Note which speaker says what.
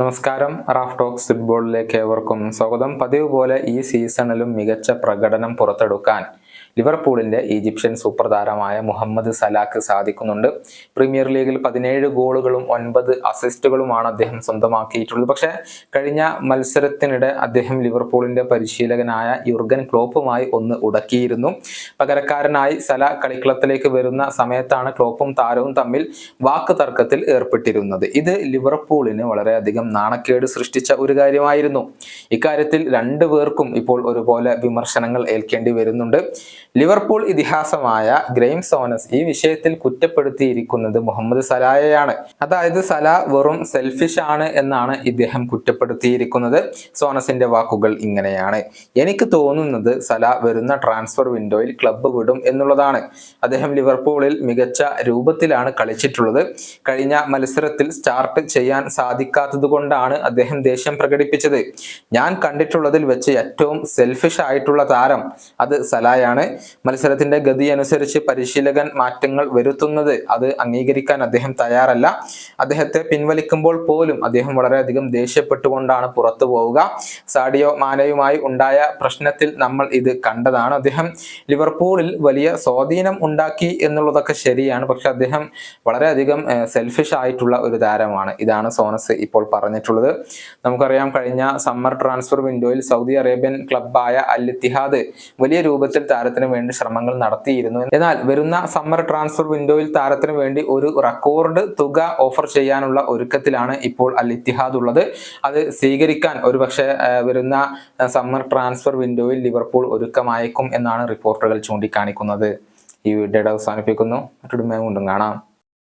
Speaker 1: നമസ്കാരം. Raf talks ഫുട്ബോളിലേക്ക് ഏവർക്കും സ്വാഗതം. പതിവ് പോലെ ഈ സീസണിലും മികച്ച പ്രകടനം പുറത്തെടുക്കാൻ ലിവർപൂളിന്റെ ഈജിപ്ഷ്യൻ സൂപ്പർ താരമായ മുഹമ്മദ് സലാഖ് സാധിക്കുന്നുണ്ട്. പ്രീമിയർ ലീഗിൽ പതിനേഴ് ഗോളുകളും ഒൻപത് അസിസ്റ്റുകളുമാണ് അദ്ദേഹം സ്വന്തമാക്കിയിട്ടുള്ളത്. പക്ഷേ കഴിഞ്ഞ മത്സരത്തിനിടെ അദ്ദേഹം ലിവർപൂളിന്റെ പരിശീലകനായ യുർഗൻ ക്ലോപ്പുമായി ഒന്ന് ഉടക്കിയിരുന്നു. പകരക്കാരനായി സല കളിക്കളത്തിലേക്ക് വരുന്ന സമയത്താണ് ക്ലോപ്പും താരവും തമ്മിൽ വാക്ക് തർക്കത്തിൽ ഏർപ്പെട്ടിരുന്നത്. ഇത് ലിവർപൂളിന് വളരെയധികം നാണക്കേട് സൃഷ്ടിച്ച ഒരു കാര്യമായിരുന്നു. ഇക്കാര്യത്തിൽ രണ്ടു പേർക്കും ഇപ്പോൾ ഒരുപോലെ വിമർശനങ്ങൾ ഏൽക്കേണ്ടി വരുന്നുണ്ട്. ലിവർപൂൾ ഇതിഹാസമായ ഗ്രെയിം സോനസ് ഈ വിഷയത്തിൽ കുറ്റപ്പെടുത്തിയിരിക്കുന്നത് മുഹമ്മദ് സലായയാണ് അതായത് സല വെറും സെൽഫിഷ് ആണ് എന്നാണ് ഇദ്ദേഹം കുറ്റപ്പെടുത്തിയിരിക്കുന്നത്. സോനസിന്റെ വാക്കുകൾ ഇങ്ങനെയാണ്. എനിക്ക് തോന്നുന്നത് സല വരുന്ന ട്രാൻസ്ഫർ വിൻഡോയിൽ ക്ലബ്ബ് വിടും എന്നുള്ളതാണ്. അദ്ദേഹം ലിവർപൂളിൽ മികച്ച രൂപത്തിലാണ് കളിച്ചിട്ടുള്ളത്. കഴിഞ്ഞ മത്സരത്തിൽ സ്റ്റാർട്ട് ചെയ്യാൻ സാധിക്കാത്തത് കൊണ്ടാണ് അദ്ദേഹം ദേഷ്യം പ്രകടിപ്പിച്ചത്. ഞാൻ കണ്ടിട്ടുള്ളതിൽ വെച്ച് ഏറ്റവും സെൽഫിഷ് ആയിട്ടുള്ള താരം അത് സലായാണ്. മത്സരത്തിന്റെ ഗതി അനുസരിച്ച് പരിശീലകൻ മാറ്റങ്ങൾ വരുത്തുന്നത്. അത് അംഗീകരിക്കാൻ അദ്ദേഹം തയ്യാറല്ല. അദ്ദേഹത്തെ പിൻവലിക്കുമ്പോൾ പോലും അദ്ദേഹം വളരെയധികം ദേഷ്യപ്പെട്ടുകൊണ്ടാണ് പുറത്തു പോവുക. സാഡിയോ മാനയുമായി ഉണ്ടായ പ്രശ്നത്തിൽ നമ്മൾ ഇത് കണ്ടതാണ്. അദ്ദേഹം ലിവർപൂളിൽ വലിയ സ്വാധീനം ഉണ്ടാക്കി എന്നുള്ളതൊക്കെ ശരിയാണ്. പക്ഷെ അദ്ദേഹം വളരെയധികം സെൽഫിഷ് ആയിട്ടുള്ള ഒരു താരമാണ്. ഇതാണ് സോനസ് ഇപ്പോൾ പറഞ്ഞിട്ടുള്ളത്. നമുക്കറിയാം കഴിഞ്ഞ സമ്മർ ട്രാൻസ്ഫർ വിൻഡോയിൽ സൗദി അറേബ്യൻ ക്ലബായ അൽ ഇത്തിഹാദ് വലിയ രൂപത്തിൽ താരത്തിന് വേണ്ടി ശ്രമങ്ങൾ നടത്തിയിരുന്നു. എന്നാൽ വരുന്ന സമ്മർ ട്രാൻസ്ഫർ വിൻഡോയിൽ താരത്തിന് വേണ്ടി ഒരു റെക്കോർഡ് തുക ഓഫർ ചെയ്യാനുള്ള ഒരുക്കത്തിലാണ് ഇപ്പോൾ അൽ ഇത്തിഹാദ് ഉള്ളത്. അത് സ്വീകരിക്കാൻ ഒരുപക്ഷെ വരുന്ന സമ്മർ ട്രാൻസ്ഫർ വിൻഡോയിൽ ലിവർപൂൾ ഒരുക്കമായേക്കും എന്നാണ് റിപ്പോർട്ടുകൾ ചൂണ്ടിക്കാണിക്കുന്നത്. ഈ വീഡിയോയുടെ അവസാനിപ്പിക്കുന്നു. മറ്റൊരു കൊണ്ടും കാണാം.